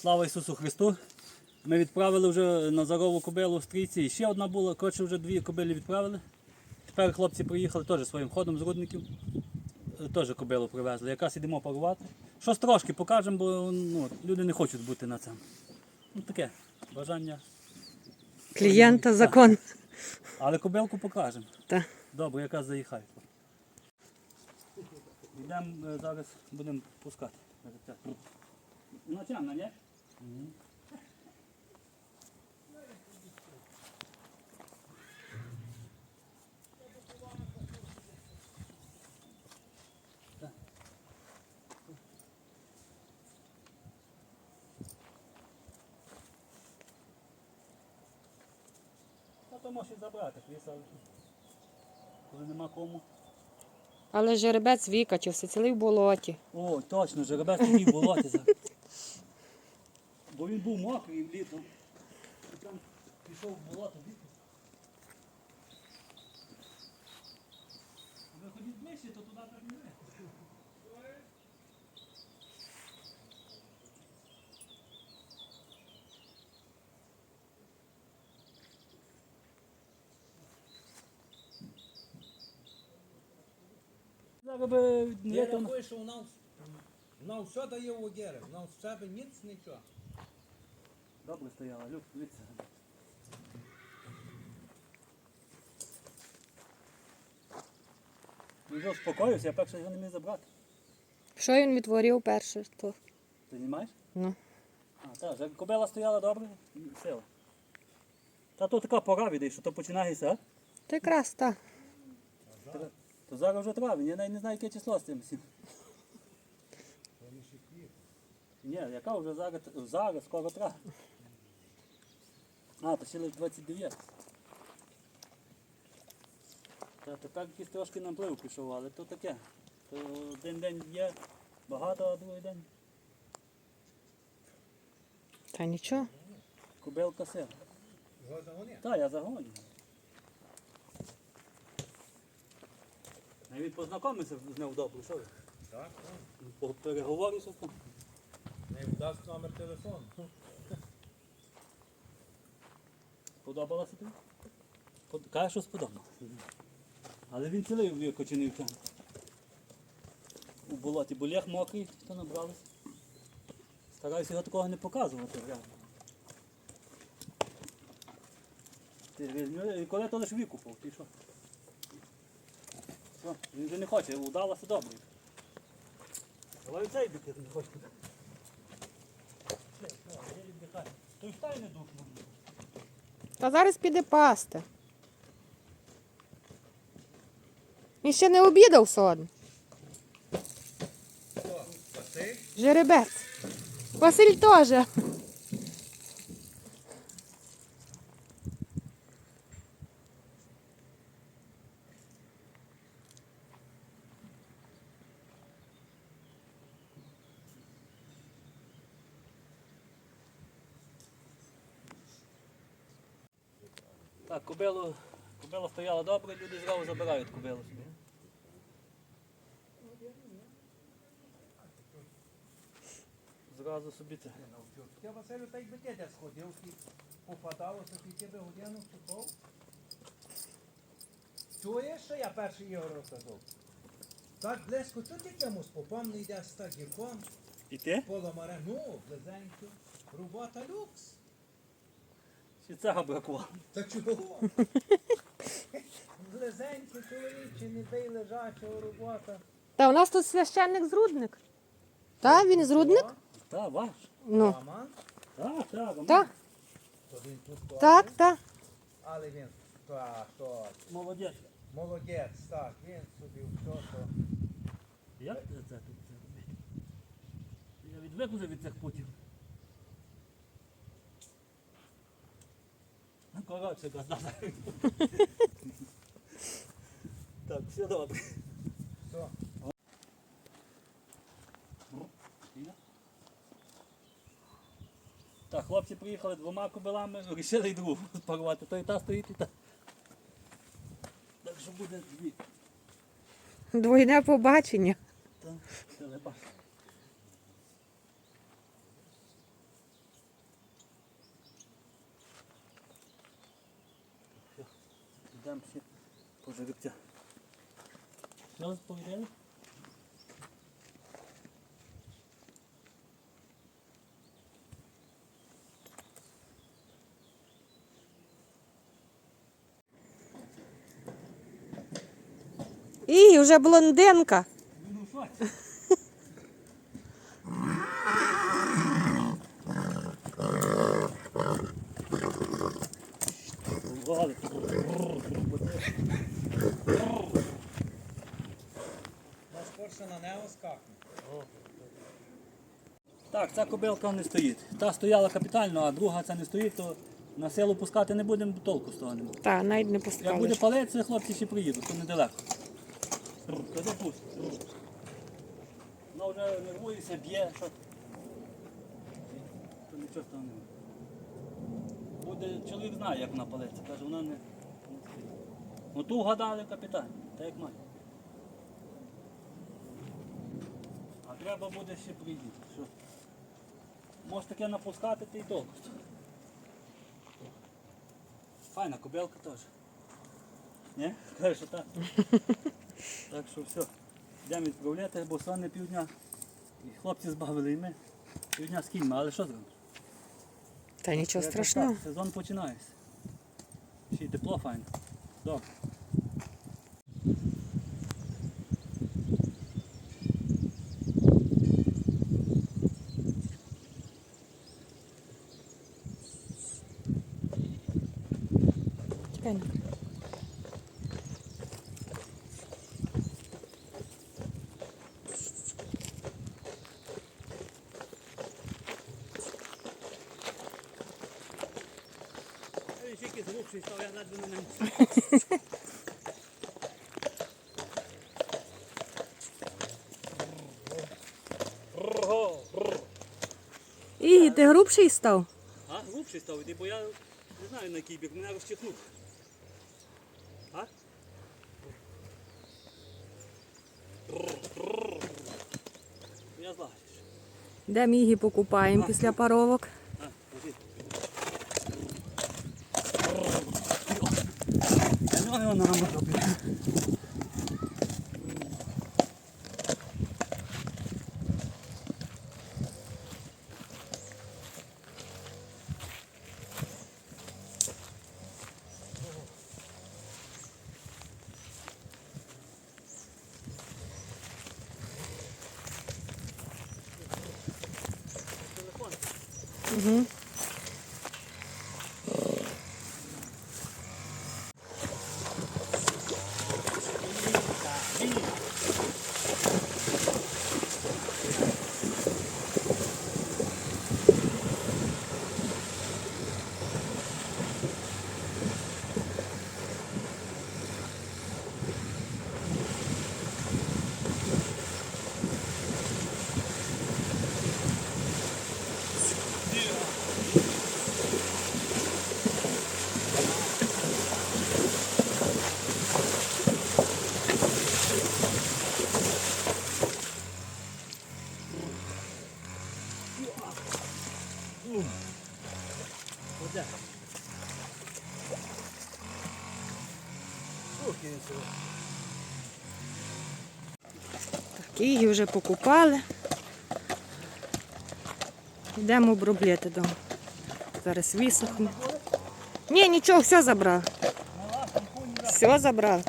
Слава Ісусу Христу! Ми відправили вже на зарову кобилу в стрійці. І ще одна була, коротше, вже дві кобилі відправили. Тепер хлопці приїхали теж своїм ходом з рудників. Е, Теж кобилу привезли. Якраз ідемо парувати. Щось трошки покажемо, бо ну, люди не хочуть бути на цьому. Ну таке бажання. Клієнта закон. Але кобилку покажемо. Та. Добре, якраз заїхає. Йдемо е, зараз будемо пускати. Натягне, ні? Та то можеш і забрати, кріса, коли нема кому. Але жеребець викачався, цілий в болоті. О, точно, жеребець такий в болоті. Бо він був мокрий влітом. І там пішов в болото влітом. Ви ходіть ближче, то туди так не йде. Зараз би Я рахую, що вона, вона все дає у Гери, вона в себе ніц нічого. Добре стояла, Люк, дивіться. Він вже успокоївся, я перше його не міг забрати. Що він відтворив перше? То... Ти знімаєш? Ну. А, так, вже кобила стояла добре, сила. Та то така пора віде, що то починається, а? Та якраз так. Тр- То зараз вже травень, я навіть не знаю, яке число з цим всім. Ні, яка вже зараз, зараз скоро травень. А, то ще лише 29. Та тепер якийсь трошки наплив пішов, але то таке. То один день є багато, а другий день Та нічого. Його загони. Так, я загоню. Навіть познайомився з добре, що ви? Так, По переговорі щось там. не вдасть номер телефону. Сподобалося тобі? Спод- Каже, що сподобалося. Але він цілий викочений там. У болоті болях мокрий, то набралися. Стараюся його такого не показувати. реально. Ти візьми, і коли то лиш викупав, ти що? Що? Він вже не хоче, удалося добре. Давай цей бікет не хоче. Все, все. Той встань не дух може. Та зараз піде пасти. Він ще не обідав сон. Жеребець. Василь теж. Так, кобилу, кобила стояла добре, люди зразу забирають кобилу собі. Зразу собі це. Я Василю так би дядя сходив, попадалося, і тебе годину чекав. Чуєш, що я перший його розказав? Так близько, то ти чомусь попом не йде з тагірком, І ти? поломаре, ну, близенько. Робота люкс. Чи цього бракувало? Та чого? Близенько, чоловіче, не бий лежачого робота. Та у нас тут священник з рудник. Та, він з рудник? Так, ваш. Ну. Так, так. Роман. То він тут теж, так, так. Але він, так, то, Молодець. молодець, так, він собі все, то. Як це, це тут це робити? Я відвик від цих путів. Коротше, казав. Так, все добре. Все. Так, хлопці приїхали двома кобилами, вирішили й другу спарувати. То і та стоїть, і та. Так що буде дві. Двойне побачення. Та, телебачення. Йдемо ще по жеребця. Що розповідали? І вже блондинка. Так, ця кобилка не стоїть. Та стояла капітально, а друга ця не стоїть, то на силу пускати не будемо, толку з того не буде. Так, навіть не Як буде пускали. палець, хлопці ще приїдуть, то недалеко. Куди пусть? Вона вже нервується, б'є, що. То нічого з того не буде. Чоловік знає, як вона палеться. Каже, вона не, не стоїть. Ну ту вгадали капітан, так як має. А треба буде ще приїхати. Що? Може таке напускати, ти й толку. Файна кобилка теж. Ні? Каже, що так. так що все. Йдемо відправляти, бо сьогодні півдня. І хлопці збавили і ми. Півдня з кіньми, але що зробиш? Та нічого страшного. Сезон починається. Ще й тепло файно. Добре. Чекай. ну. Став, я на ньому. І ти грубший став? А, глубший став бо я не знаю на який бік, мене розчихнув. А? Я знаю. Де мігі покупаємо після паровок? А, кажи. Його ногами робив. Угу. Киги вже покупали. Йдемо обробляти дома. Зараз висохне. Ні, нічого, все забрав. Все забрав.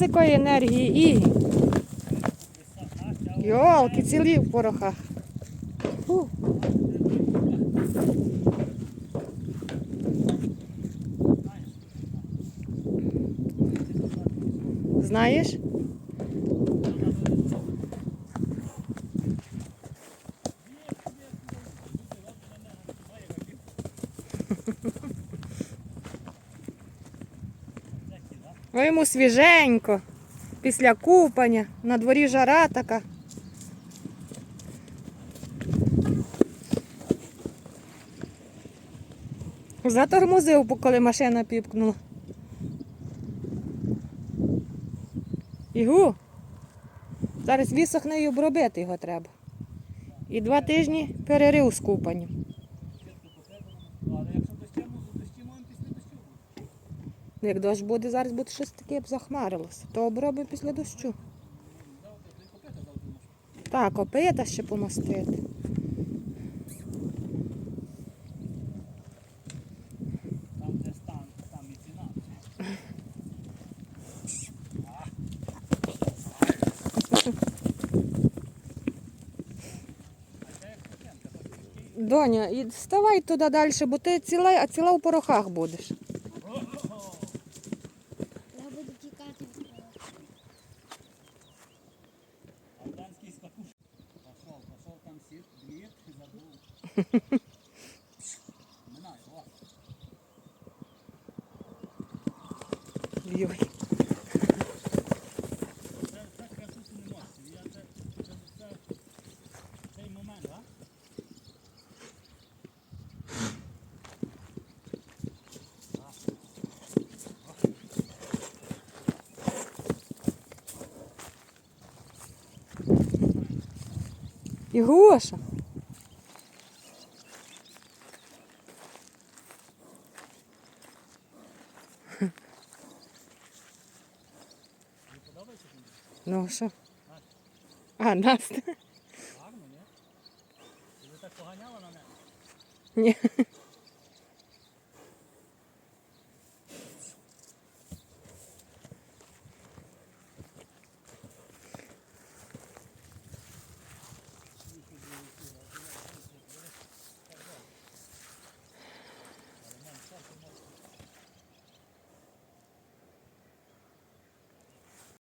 Якої енергії і. Йолки, цілі в порохах. Фу. Знаєш? Ну йому свіженько, після купання, на дворі жара така. Затормозив, коли машина піпкнула. Ігу. Зараз висохне і обробити його треба. І два тижні перерив з купанням. Як дощ буде, зараз буде щось таке б захмарилося, то обробимо після дощу. Так, копита ще помастити. Доня, і вставай туди далі, бо ти ціла, а ціла у порохах будеш. Йой. Це, це красути не можете. Я це, це, це, цей момент, а? Ігоша. Тобі подобається тобі? Ну що? А, Настя? Гарно, ні? Ти так поганяла на мене? Ні.